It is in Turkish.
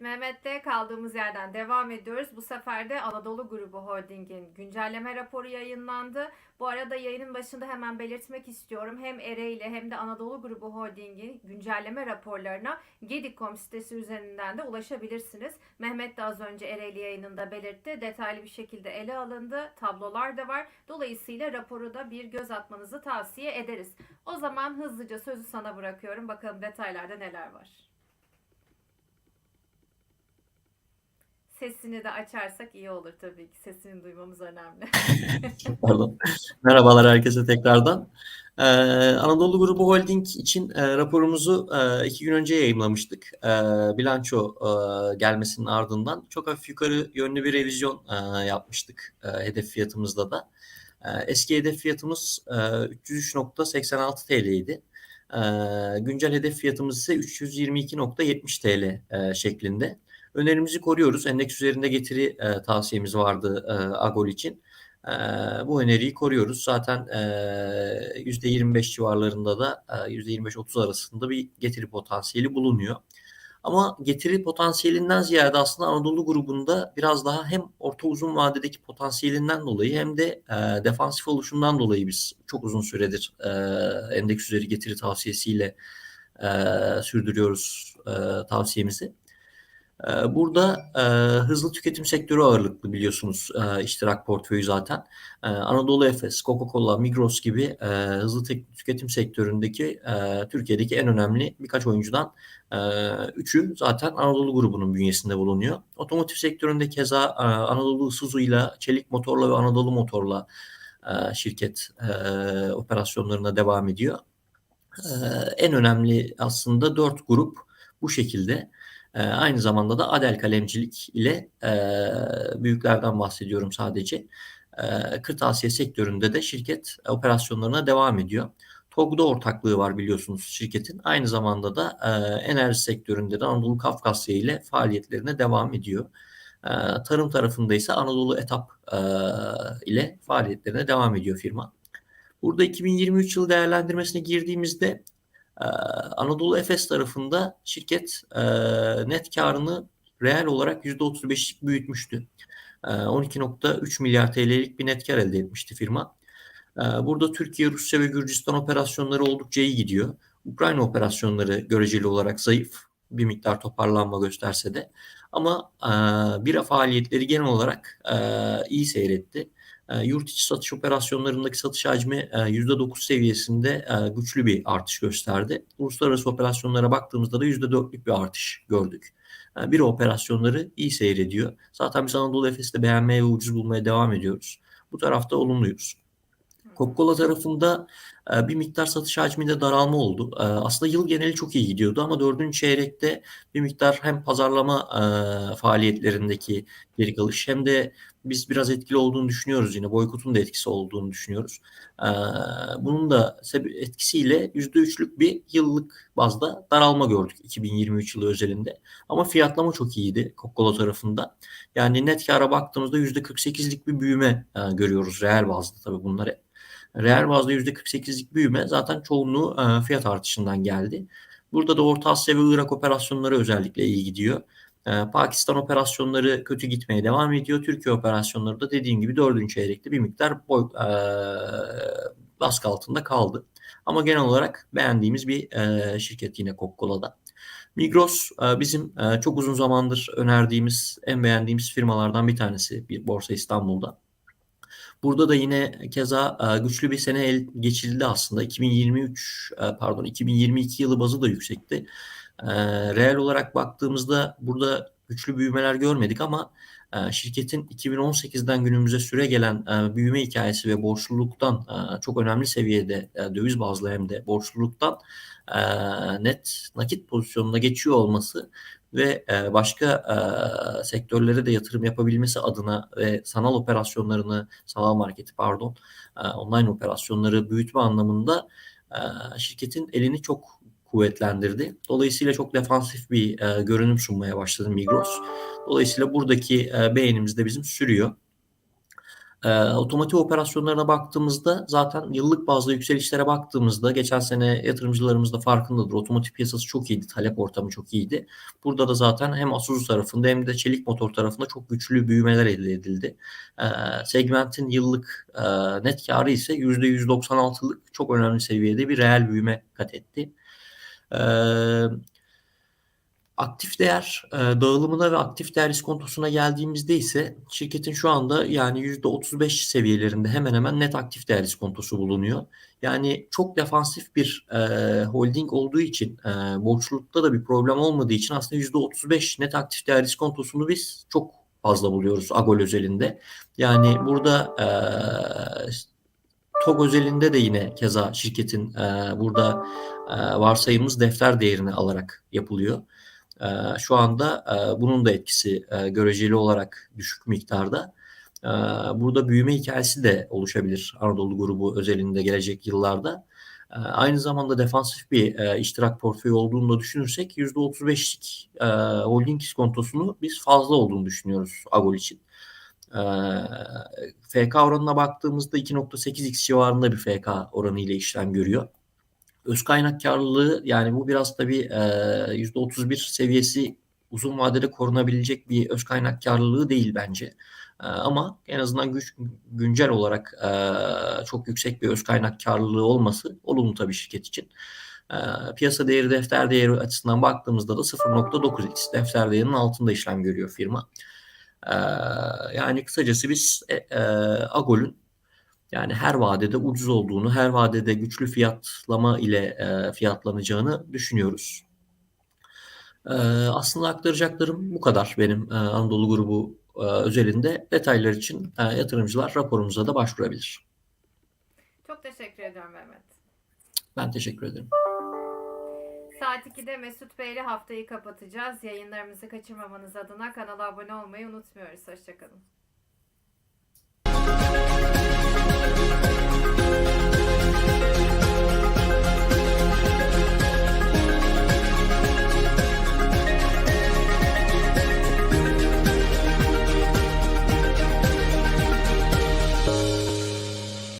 Mehmet'te kaldığımız yerden devam ediyoruz. Bu sefer de Anadolu Grubu Holding'in güncelleme raporu yayınlandı. Bu arada yayının başında hemen belirtmek istiyorum. Hem Ereğli hem de Anadolu Grubu Holding'in güncelleme raporlarına Gedik.com sitesi üzerinden de ulaşabilirsiniz. Mehmet de az önce Ereğli yayınında belirtti. Detaylı bir şekilde ele alındı. Tablolar da var. Dolayısıyla raporu da bir göz atmanızı tavsiye ederiz. O zaman hızlıca sözü sana bırakıyorum. Bakalım detaylarda neler var. Sesini de açarsak iyi olur tabii ki. Sesini duymamız önemli. Pardon. Merhabalar herkese tekrardan. Ee, Anadolu Grubu Holding için e, raporumuzu e, iki gün önce yayınlamıştık. E, bilanço e, gelmesinin ardından çok hafif yukarı yönlü bir revizyon e, yapmıştık e, hedef fiyatımızda da. E, eski hedef fiyatımız e, 303.86 TL idi. E, güncel hedef fiyatımız ise 322.70 TL e, şeklinde. Önerimizi koruyoruz. Endeks üzerinde getiri e, tavsiyemiz vardı e, Agol için. E, bu öneriyi koruyoruz. Zaten e, %25 civarlarında da e, %25-30 arasında bir getiri potansiyeli bulunuyor. Ama getiri potansiyelinden ziyade aslında Anadolu grubunda biraz daha hem orta uzun vadedeki potansiyelinden dolayı hem de e, defansif oluşundan dolayı biz çok uzun süredir e, endeks üzeri getiri tavsiyesiyle e, sürdürüyoruz e, tavsiyemizi. Ee, burada e, hızlı tüketim sektörü ağırlıklı biliyorsunuz e, iştirak portföyü zaten. E, Anadolu Efes, Coca-Cola, Migros gibi e, hızlı tüketim sektöründeki e, Türkiye'deki en önemli birkaç oyuncudan e, üçü zaten Anadolu grubunun bünyesinde bulunuyor. Otomotiv sektöründe keza e, Anadolu Isuzu ile Çelik Motorla ve Anadolu Motorla e, şirket e, operasyonlarına devam ediyor. E, en önemli aslında dört grup bu şekilde. E, aynı zamanda da Adel kalemcilik ile e, büyüklerden bahsediyorum sadece. E, kırtasiye sektöründe de şirket operasyonlarına devam ediyor. TOG'da ortaklığı var biliyorsunuz şirketin. Aynı zamanda da e, enerji sektöründe de Anadolu Kafkasya ile faaliyetlerine devam ediyor. E, tarım tarafında ise Anadolu Etap e, ile faaliyetlerine devam ediyor firma. Burada 2023 yılı değerlendirmesine girdiğimizde ee, Anadolu Efes tarafında şirket e, net karını reel olarak %35'lik büyütmüştü. 12.3 ee, milyar TL'lik bir net kar elde etmişti firma. Ee, burada Türkiye, Rusya ve Gürcistan operasyonları oldukça iyi gidiyor. Ukrayna operasyonları göreceli olarak zayıf bir miktar toparlanma gösterse de ama e, bira faaliyetleri genel olarak e, iyi seyretti. E, yurt içi satış operasyonlarındaki satış hacmi e, %9 seviyesinde e, güçlü bir artış gösterdi. Uluslararası operasyonlara baktığımızda da %4'lük bir artış gördük. E, bir operasyonları iyi seyrediyor. Zaten biz Anadolu Efes'te beğenmeye ve ucuz bulmaya devam ediyoruz. Bu tarafta olumluyuz. Coca-Cola tarafında bir miktar satış hacminde daralma oldu. Aslında yıl geneli çok iyi gidiyordu ama dördüncü çeyrekte bir miktar hem pazarlama faaliyetlerindeki geri kalış hem de biz biraz etkili olduğunu düşünüyoruz yine. Boykotun da etkisi olduğunu düşünüyoruz. Bunun da etkisiyle %3'lük bir yıllık bazda daralma gördük 2023 yılı özelinde. Ama fiyatlama çok iyiydi Coca-Cola tarafında. Yani net kara baktığımızda %48'lik bir büyüme görüyoruz reel bazda tabii bunlar Reel bazda %48'lik büyüme zaten çoğunluğu e, fiyat artışından geldi. Burada da Orta Asya ve Irak operasyonları özellikle iyi gidiyor. E, Pakistan operasyonları kötü gitmeye devam ediyor. Türkiye operasyonları da dediğim gibi dördüncü çeyrekte bir miktar boy, e, baskı altında kaldı. Ama genel olarak beğendiğimiz bir e, şirket yine Coca-Cola'da. Migros e, bizim e, çok uzun zamandır önerdiğimiz, en beğendiğimiz firmalardan bir tanesi bir Borsa İstanbul'da. Burada da yine keza e, güçlü bir sene el geçirildi aslında. 2023 e, pardon 2022 yılı bazı da yüksekti. E, reel olarak baktığımızda burada güçlü büyümeler görmedik ama şirketin 2018'den günümüze süre gelen büyüme hikayesi ve borçluluktan çok önemli seviyede döviz bazlı hem de borçluluktan net nakit pozisyonuna geçiyor olması ve e, başka e, sektörlere de yatırım yapabilmesi adına ve sanal operasyonlarını, sanal marketi pardon, e, online operasyonları büyütme anlamında şirketin elini çok kuvvetlendirdi. Dolayısıyla çok defansif bir görünüm sunmaya başladı Migros. Dolayısıyla buradaki beğenimiz de bizim sürüyor. Ee, otomotiv operasyonlarına baktığımızda zaten yıllık bazda yükselişlere baktığımızda geçen sene yatırımcılarımız da farkındadır. Otomotiv piyasası çok iyiydi. Talep ortamı çok iyiydi. Burada da zaten hem Isuzu tarafında hem de çelik motor tarafında çok güçlü büyümeler elde edildi. Ee, segmentin yıllık e, net karı ise %196'lık çok önemli seviyede bir reel büyüme kat etti. Ee, Aktif değer e, dağılımına ve aktif değer iskontosuna geldiğimizde ise şirketin şu anda yani %35 seviyelerinde hemen hemen net aktif değer iskontosu bulunuyor. Yani çok defansif bir e, holding olduğu için e, borçlulukta da bir problem olmadığı için aslında %35 net aktif değer iskontosunu biz çok fazla buluyoruz Agol özelinde. Yani burada e, TOG özelinde de yine keza şirketin e, burada e, varsayımımız defter değerini alarak yapılıyor. Ee, şu anda e, bunun da etkisi e, göreceli olarak düşük miktarda. Ee, burada büyüme hikayesi de oluşabilir Anadolu grubu özelinde gelecek yıllarda. Ee, aynı zamanda defansif bir e, iştirak portföyü olduğunu da düşünürsek %35'lik e, holding iskontosunu biz fazla olduğunu düşünüyoruz Agol için. FK oranına baktığımızda 2.8x civarında bir FK oranı ile işlem görüyor. Öz kaynak karlılığı yani bu biraz tabii e, %31 seviyesi uzun vadede korunabilecek bir öz kaynak karlılığı değil bence. E, ama en azından güç, güncel olarak e, çok yüksek bir öz kaynak karlılığı olması olumlu tabii şirket için. E, piyasa değeri defter değeri açısından baktığımızda da 0.9x defter değerinin altında işlem görüyor firma. Yani kısacası biz e, Agol'ün yani her vadede ucuz olduğunu, her vadede güçlü fiyatlama ile e, fiyatlanacağını düşünüyoruz. E, aslında aktaracaklarım bu kadar benim e, Anadolu grubu e, özelinde. Detaylar için e, yatırımcılar raporumuza da başvurabilir. Çok teşekkür ediyorum Mehmet. Ben teşekkür ederim. Saat 2'de Mesut Bey ile haftayı kapatacağız. Yayınlarımızı kaçırmamanız adına kanala abone olmayı unutmuyoruz. Hoşçakalın.